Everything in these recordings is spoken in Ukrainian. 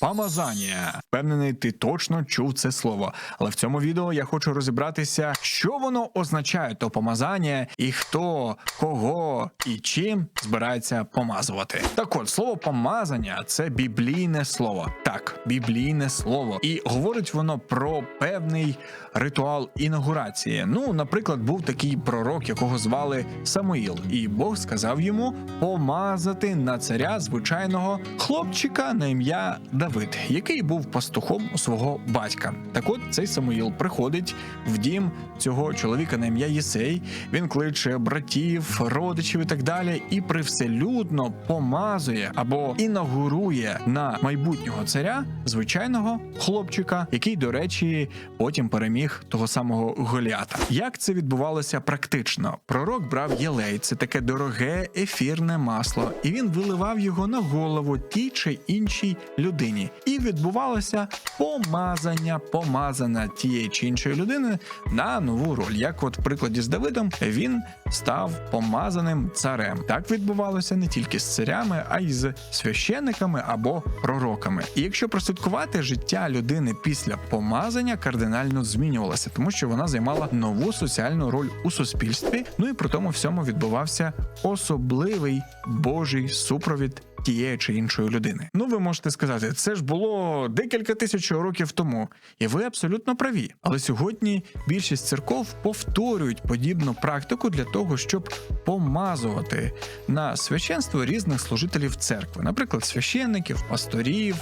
Помазання. Впевнений, ти точно чув це слово. Але в цьому відео я хочу розібратися, що воно означає то помазання, і хто, кого і чим збирається помазувати. Так от слово помазання це біблійне слово. Так, біблійне слово. І говорить воно про певний ритуал інаугурації. Ну, наприклад, був такий пророк, якого звали Самуїл, і Бог сказав йому помазати на царя звичайного хлопчика на ім'я Давид, який був пастухом у свого батька. Так от цей Самуїл приходить в дім цього чоловіка на ім'я Єсей. Він кличе братів, родичів і так далі, і привселюдно помазує або інаугурує на майбутнього царя звичайного хлопчика, який, до речі, потім переміг того самого Голіата. Як це відбувалося практично? Пророк брав єлей, це таке дороге ефірне масло, і він виливав його на голову тій чи іншій людині. І відбувалося помазання, помазання тієї чи іншої людини на нову роль. Як, от в прикладі з Давидом, він став помазаним царем. Так відбувалося не тільки з царями, а й з священниками або пророками. І якщо прослідкувати життя людини після помазання кардинально змінювалося, тому що вона займала нову соціальну роль у суспільстві. Ну і при тому всьому відбувався особливий Божий супровід. Тієї чи іншої людини. Ну, ви можете сказати, це ж було декілька тисяч років тому, і ви абсолютно праві. Але сьогодні більшість церков повторюють подібну практику для того, щоб помазувати на священство різних служителів церкви, наприклад, священників, пасторів,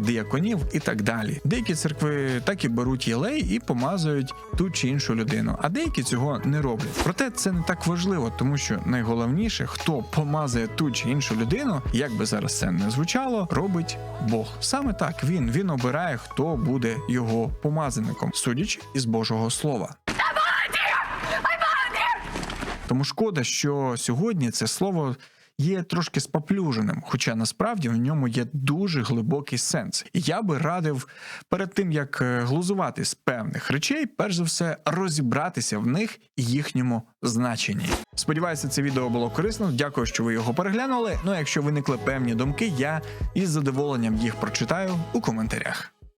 дияконів і так далі. Деякі церкви так і беруть єлей і помазують ту чи іншу людину, а деякі цього не роблять. Проте це не так важливо, тому що найголовніше, хто помазує ту чи іншу людину, як би зараз це не звучало, робить Бог. Саме так він, він обирає, хто буде його помазаником, судячи із Божого слова. Тому шкода, що сьогодні це слово є трошки споплюженим, хоча насправді в ньому є дуже глибокий сенс. І я би радив перед тим як е, глузувати з певних речей, перш за все розібратися в них і їхньому значенні. Сподіваюся, це відео було корисно. Дякую, що ви його переглянули. Ну а якщо виникли певні думки, я із задоволенням їх прочитаю у коментарях.